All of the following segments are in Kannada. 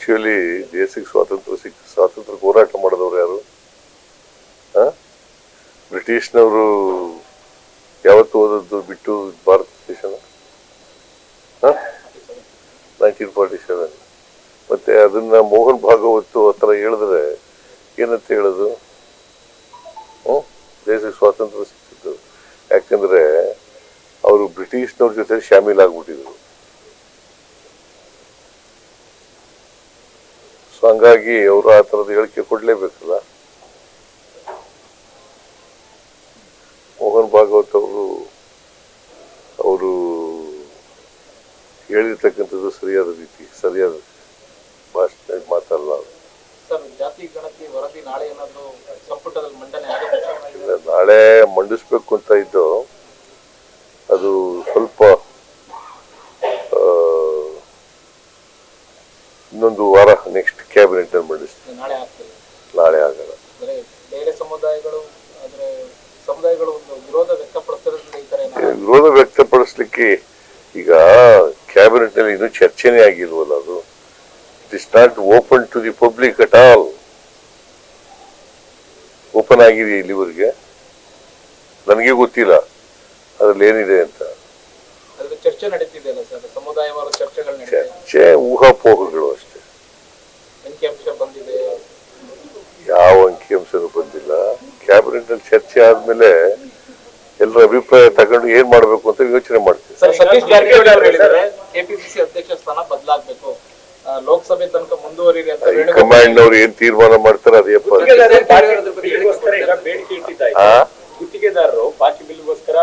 ಆಕ್ಚುಲಿ ದೇಶಕ್ಕೆ ಸ್ವಾತಂತ್ರ್ಯ ಸಿಕ್ಕ ಸ್ವಾತಂತ್ರ್ಯ ಹೋರಾಟ ಮಾಡಿದವರು ಯಾರು? ಬ್ರಿಟಿಷ್ನವರು ಯಾವತ್ತು ಹೋದದ್ದು ಬಿಟ್ಟು ಭಾರತ ದೇಶನ? Nineteen forty seven. ಮತ್ತೆ ಅದನ್ನ ಮೋಹನ್ ಭಾಗವತ್ ಹತ್ರ ಹೇಳಿದ್ರೆ ಏನಂತ ಹೇಳೋದು? ದೇಶಕ್ಕೆ ಸ್ವಾತಂತ್ರ್ಯ ಸಿಕ್ತಿತ್ತು ಯಾಕಂದ್ರೆ ಅವರು ಬ್ರಿಟಿಷ್ನವ್ರ ಜೊತೆ ಶಾಮೀಲ್ ಸೊ ಹಂಗಾಗಿ ಅವರು ಆ ಥರದ ಹೇಳಿಕೆ ಕೊಡಲೇಬೇಕಲ್ಲ? ಮೋಹನ್ ಭಾಗವತ್ ಅವರು ಅವರು ಹೇಳಿರ್ತಕ್ಕಂಥದ್ದು ಸರಿಯಾದ ರೀತಿ ಸರಿಯಾದ ಭಾಷಣ ಇಲ್ಲ, ನಾಳೆ ಮಂಡಿಸ್ಬೇಕು ಅಂತ ಇದ್ದು ಅದು ಸ್ವಲ್ಪ ಆ, ಇನ್ನೊಂದು ವಾರ ನೆಕ್ಸ್ಟ್ ಕ್ಯಾಬಿನೆಟ್ ಮಂಡಿಸ್ತೀವಿ ನಾಳೆ ಆಗಲ್ಲ. ಅಂದ್ರೆ ಬೇರೆ ಸಮುದಾಯಗಳು ಅಂದ್ರೆ ಸಮುದಾಯಗಳು ಒಂದು ವಿರೋಧ ವ್ಯಕ್ತಪಡಿಸ್ತಾರೆ ಈ ತರ ಏನಾದ್ರು ವಿರೋಧ ವ್ಯಕ್ತಪಡಿಸ್ಲಿಕ್ಕೆ ಈಗ ಕ್ಯಾಬಿನೆಟ್ನಲ್ಲಿ ಇನ್ನೂ ಚರ್ಚೆನೇ ಆಗಿಲ್ವಲ್ಲ ಅದು? It is not open to the public at all open ಆಗಿದೆ ಇಲ್ಲಿವರೆಗೆ? ನನಗೆ ಗೊತ್ತಿಲ್ಲ. ಅದ್ರಲ್ಲಿ ಏನಿದೆ ಅಂತ. ಅದ್ರ ಚರ್ಚೆ ನಡೀತಿದೆಯಲ್ಲ ಸರ್? ಕ್ಯಾಬಿನೆಟ್ನಲ್ಲಿ ಚರ್ಚೆ ಆದ್ಮೇಲೆ ಎಲ್ಲರ ಅಭಿಪ್ರಾಯ ತಗೊಂಡು ಏನ್ ಮಾಡ್ಬೇಕು ಅಂತ ಯೋಚನೆ ಮಾಡ್ತೀವಿ. ಸರ್ ಸತೀಶ್ ಜಾರಕಿಹೊಳಿ ಅವರು ಹೇಳಿದ್ದಾರೆ ಕೆಪಿಸಿಸಿ ಅಧ್ಯಕ್ಷ ಸ್ಥಾನ ಬದಲಾಗಬೇಕು. ಲೋಕಸಭೆ ತನಕ ಮುಂದುವರಿರಿ ಅಂತ ಹೈಕಮಾಂಡ್ ಅವ್ರು ಏನ್ ತೀರ್ಮಾನ ಮಾಡ್ತಾರೆ ಅದೇಪ್ಪ ಬೇಡಿಕೆ ಇಟ್ಟಿದ್ದಾಯ್ತು. ಗುತ್ತಿಗೆದಾರರು ಬಾಕಿ ಬಿಲ್ಗೋಸ್ಕರ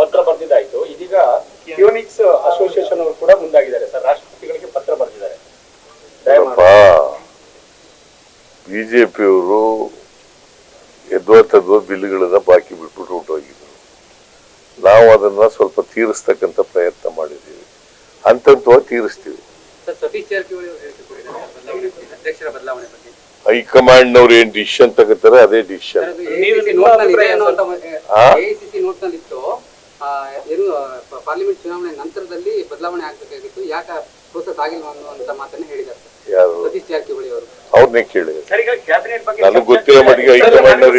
ಪತ್ರ ಬರೆದಿದ್ದಾಯ್ತು. ಇದೀಗ ಕಿಯೋನಿಕ್ಸ್ ಅಸೋಸಿಯೇಷನ್ ಅವರು ಕೂಡ ಮುಂದಾಗಿದ್ದಾರೆ. ಸರ್ ರಾಷ್ಟ್ರಪತಿಗಳಿಗೆ ಪತ್ರ ಬರೆದಿದ್ದಾರೆ. ಅಪ್ಪ ಬಿಜೆಪಿಯವರು ಎದ್ವಾ ತದ್ವಾ ಬಿಲ್ಗಳನ್ನ ಬಾಕಿ ಬಿಟ್ಬಿಟ್ಟು ಹೊರಟೋಗಿದ್ರು ನಾವು ಅದನ್ನ ಸ್ವಲ್ಪ ತೀರಿಸ್ತಕ್ಕಂಥ ಪ್ರಯತ್ನ ಮಾಡಿದ್ದೀವಿ. ಹಂತವಾಗಿ ತೀರಿಸ್ತೀವಿ. ಹೈಕಮಾಂಡ್ನವ್ರು ಏನ್ ಡಿಸಿಷನ್ ತಗೋತಾರೆ ಅದೇ ಡಿಸಿಷನ್ ಏನು ಪಾರ್ಲಿಮೆಂಟ್ ಚುನಾವಣೆ ನಂತರದಲ್ಲಿ ಬದಲಾವಣೆ ಆಗ್ಬೇಕಾಗಿತ್ತು. ಯಾಕೆ ಪ್ರೋಸೆಸ್ ಆಗಿಲ್ವಾ ಅನ್ನುವಂತ ಮಾತನ್ನ ಹೇಳಿದ್ದಾರೆ. ಸತೀಶ್ ಜಾರಕಿಹೊಳಿ. ಅವ್ರನ್ನೇ ಕೇಳಿ ಸರ್ ಈಗ ಕ್ಯಾಬಿನೆಟ್ ಬಗ್ಗೆ ನನಗೆ ಗೊತ್ತಿರೋ ಮಟ್ಟಿಗೆ ಹೈಕಮಾಂಡ್